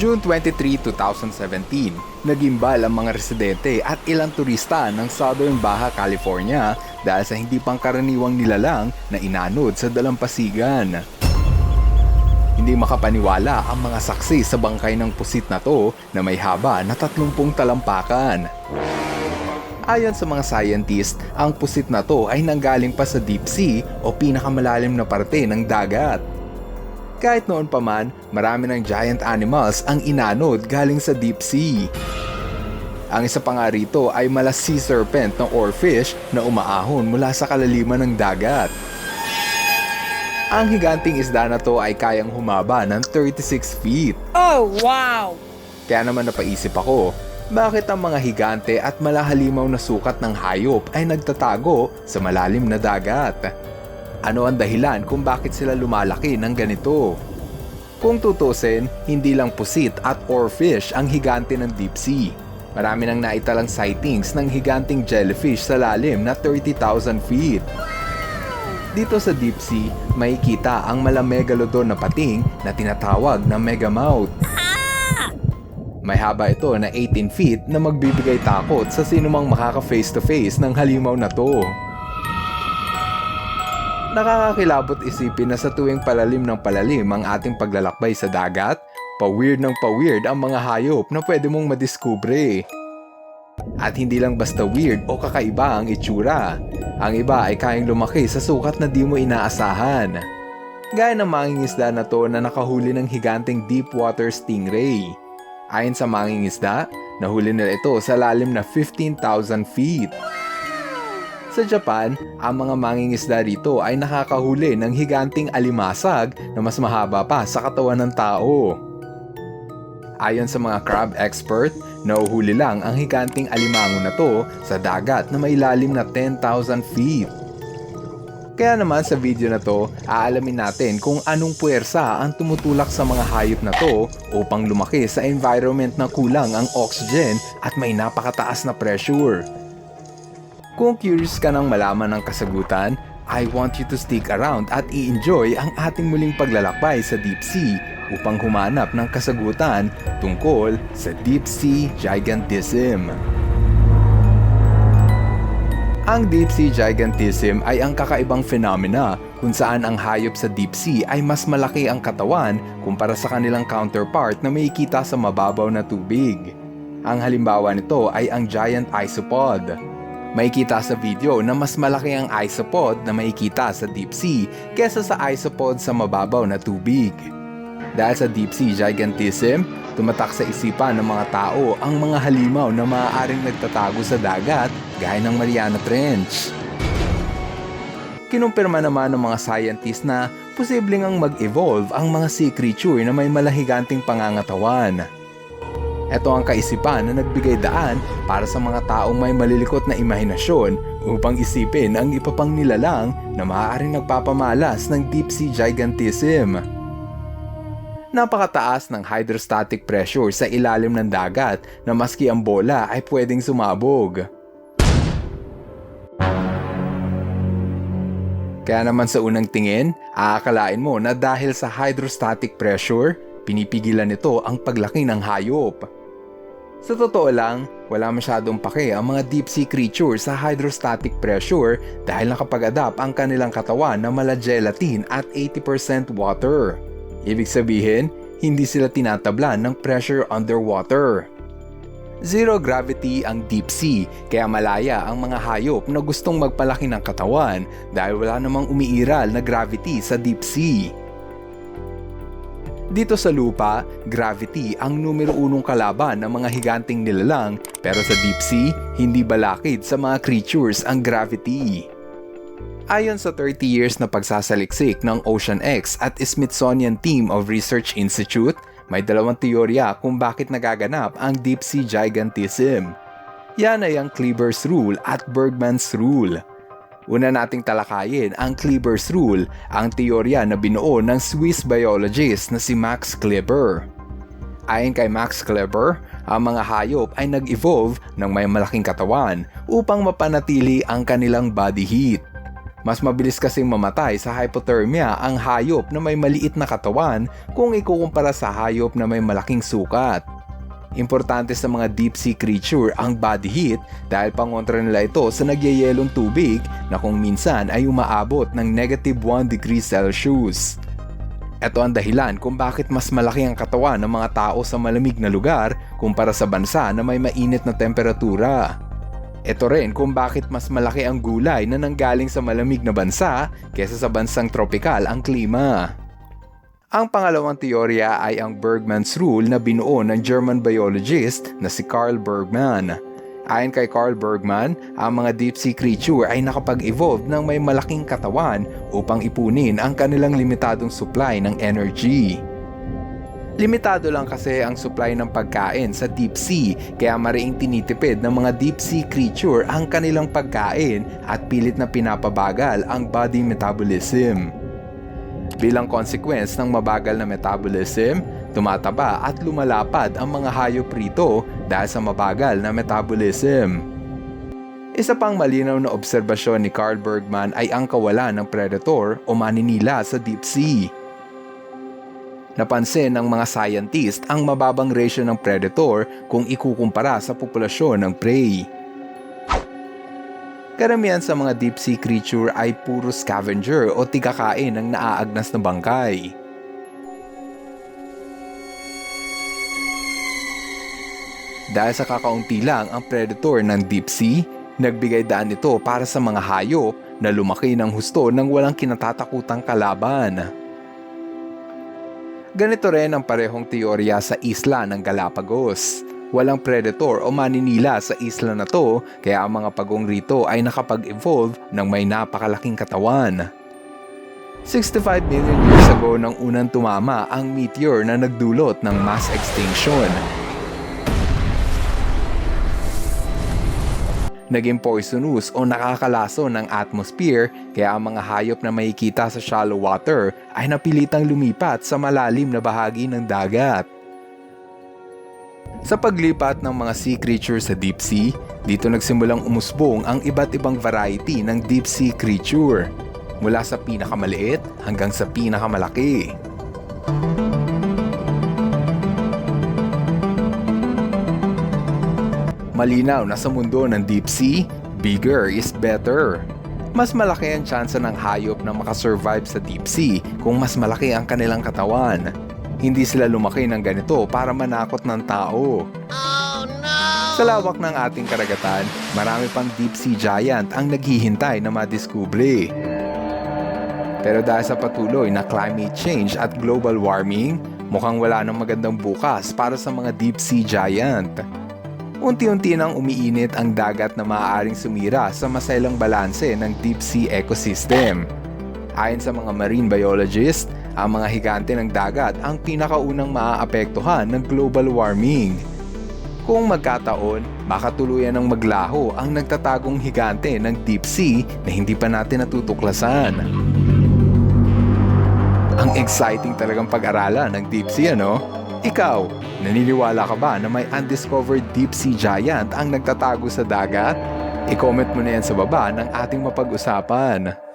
June 23, 2017, nagimbal ang mga residente at ilang turista ng Southern Baja California dahil sa hindi pangkaraniwang nilalang na inanod sa dalampasigan. Hindi makapaniwala ang mga saksi sa bangkay ng pusit na to na may haba na 30 talampakan. Ayon sa mga scientist, ang pusit na to ay nanggaling pa sa deep sea o pinakamalalim na parte ng dagat. Kahit noon pa man, marami ng giant animals ang inanod galing sa deep sea. Ang isa pa nga rito ay mala sea serpent ng oarfish na umaahon mula sa kalaliman ng dagat. Ang higanting isda na to ay kayang humaba ng 36 feet. Oh, wow! Kaya naman napaisip ako, bakit ang mga higante at malahalimaw na sukat ng hayop ay nagtatago sa malalim na dagat? Ano ang dahilan kung bakit sila lumalaki ng ganito? Kung tutusin, hindi lang pusit at oarfish ang higante ng deep sea. Marami nang naitalang sightings ng higanting jellyfish sa lalim na 30,000 feet. Dito sa deep sea, makikita ang malamegalodon na pating na tinatawag na megamouth. May haba ito na 18 feet na magbibigay takot sa sinumang makaka face to face ng halimaw na to. Nakakakilabot isipin na sa tuwing palalim ng palalim ang ating paglalakbay sa dagat, pa-weird ng pa-weird ang mga hayop na pwede mong madiskubre. At hindi lang basta weird o kakaiba ang itsura. Ang iba ay kayang lumaki sa sukat na di mo inaasahan. Gaya ng mangingisda na to na nakahuli ng higanting deep water stingray. Ayon sa mangingisda, nahuli nila ito sa lalim na 15,000 feet. Sa Japan, ang mga mangingisda rito ay nakakahuli ng higanting alimasag na mas mahaba pa sa katawan ng tao. Ayon sa mga crab expert, nauhuli lang ang higanting alimango na to sa dagat na may lalim na 10,000 feet. Kaya naman sa video na to, aalamin natin kung anong puwersa ang tumutulak sa mga hayop na to upang lumaki sa environment na kulang ang oxygen at may napakataas na pressure. Kung curious ka nang malaman ng kasagutan, I want you to stick around at i-enjoy ang ating muling paglalakbay sa deep sea upang humanap ng kasagutan tungkol sa deep sea gigantism. Ang deep sea gigantism ay ang kakaibang phenomena kung saan ang hayop sa deep sea ay mas malaki ang katawan kumpara sa kanilang counterpart na makikita sa mababaw na tubig. Ang halimbawa nito ay ang giant isopod. Makikita sa video na mas malaki ang isopod na makikita sa deep sea kesa sa isopod sa mababaw na tubig. Dahil sa deep sea gigantism, tumatak sa isipan ng mga tao ang mga halimaw na maaaring nagtatago sa dagat gaya ng Mariana Trench. Kinumpirma naman ng mga scientists na posibleng ang mag-evolve ang mga sea creature na may malahiganting pangangatawan. Ito ang kaisipan na nagbigay daan para sa mga taong may malilikot na imahinasyon upang isipin ang ipapang nilalang na maaaring nagpapamalas ng deep sea gigantism. Napakataas ng hydrostatic pressure sa ilalim ng dagat na maski ang bola ay pwedeng sumabog. Kaya naman sa unang tingin, aakalain mo na dahil sa hydrostatic pressure, pinipigilan nito ang paglaki ng hayop. Sa totoo lang, wala masyadong pake ang mga deep sea creatures sa hydrostatic pressure dahil nakapag-adapt ang kanilang katawan na mala gelatin at 80% water. Ibig sabihin, hindi sila tinatablan ng pressure underwater. Zero gravity ang deep sea kaya malaya ang mga hayop na gustong magpalaki ng katawan dahil wala namang umiiral na gravity sa deep sea. Dito sa lupa, gravity ang numero unong kalaban ng mga higanting nilalang pero sa deep sea, hindi balakid sa mga creatures ang gravity. Ayon sa 30 years na pagsasaliksik ng Ocean X at Smithsonian Team of Research Institute, may dalawang teorya kung bakit nagaganap ang deep sea gigantism. Yan ay ang Kleber's Rule at Bergman's Rule. Una nating talakayin ang Kleber's Rule, ang teorya na binuo ng Swiss biologist na si Max Kleber. Ayon kay Max Kleber, ang mga hayop ay nag-evolve ng may malaking katawan upang mapanatili ang kanilang body heat. Mas mabilis kasing mamatay sa hypothermia ang hayop na may maliit na katawan kung ikukumpara sa hayop na may malaking sukat. Importante sa mga deep sea creature ang body heat dahil pangontra nila ito sa nagyayelong tubig na kung minsan ay umaabot ng negative 1 degrees Celsius. Ito ang dahilan kung bakit mas malaki ang katawan ng mga tao sa malamig na lugar kumpara sa bansa na may mainit na temperatura. Ito rin kung bakit mas malaki ang gulay na nanggaling sa malamig na bansa kesa sa bansang tropikal ang klima. Ang pangalawang teorya ay ang Bergman's Rule na binuo ng German biologist na si Carl Bergman. Ayon kay Carl Bergman, ang mga deep sea creature ay nakapag-evolve ng may malaking katawan upang ipunin ang kanilang limitadong supply ng energy. Limitado lang kasi ang supply ng pagkain sa deep sea kaya mariing tinitipid ng mga deep sea creature ang kanilang pagkain at pilit na pinapabagal ang body metabolism. Bilang consequence ng mabagal na metabolism, tumataba at lumalapad ang mga hayop rito dahil sa mabagal na metabolism. Isa pang malinaw na obserbasyon ni Carl Bergman ay ang kawalan ng predator o maninila sa deep sea. Napansin ng mga scientist ang mababang ratio ng predator kung ikukumpara sa populasyon ng prey. Karamihan sa mga deep sea creature ay puro scavenger o tigakain ng naaagnas na bangkay. Dahil sa kakaunti lang ang predator ng deep sea, nagbigay daan ito para sa mga hayop na lumaki ng husto ng walang kinatatakutang kalaban. Ganito rin ang parehong teorya sa isla ng Galapagos. Walang predator o maninila sa isla na to kaya ang mga pagong rito ay nakapag-evolve ng may napakalaking katawan. 65 million years ago nang unang tumama ang meteor na nagdulot ng mass extinction. Naging poisonous o nakakalaso ng atmosphere kaya ang mga hayop na makikita sa shallow water ay napilitang lumipat sa malalim na bahagi ng dagat. Sa paglipat ng mga sea creatures sa deep sea, dito nagsimulang umusbong ang iba't ibang variety ng deep sea creature, mula sa pinakamaliit hanggang sa pinakamalaki. Malinaw na sa mundo ng deep sea, bigger is better. Mas malaki ang tsansa ng hayop na makasurvive sa deep sea kung mas malaki ang kanilang katawan. Hindi sila lumaki ng ganito para manakot ng tao. Sa lawak ng ating karagatan, marami pang deep sea giant ang naghihintay na madiskubre. Pero dahil sa patuloy na climate change at global warming, mukhang wala nang magandang bukas para sa mga deep sea giant. Unti-unti nang umiinit ang dagat na maaaring sumira sa masaylang balanse ng deep sea ecosystem. Ayon sa mga marine biologist, ang mga higante ng dagat ang pinakaunang maaapektuhan ng global warming. Kung magkataon, baka tuluyan ng maglaho ang nagtatagong higante ng deep sea na hindi pa natin natutuklasan. Ang exciting talagang pag-aralan ng deep sea, ano? Ikaw, naniniwala ka ba na may undiscovered deep sea giant ang nagtatago sa dagat? I-comment mo na yan sa baba ng ating mapag-usapan.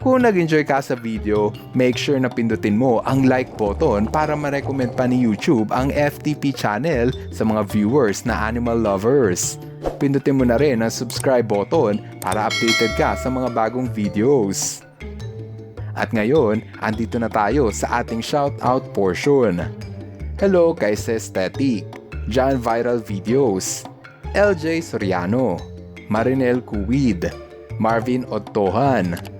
Kung nag-enjoy ka sa video, make sure na pindutin mo ang like button para ma-recommend pa ni YouTube ang FTP channel sa mga viewers na animal lovers. Pindutin mo na rin ang subscribe button para updated ka sa mga bagong videos. At ngayon, andito na tayo sa ating shoutout portion. Hello kay Sestetic, John Viral Videos, LJ Soriano, Marinel Kuwid, Marvin Ottohan,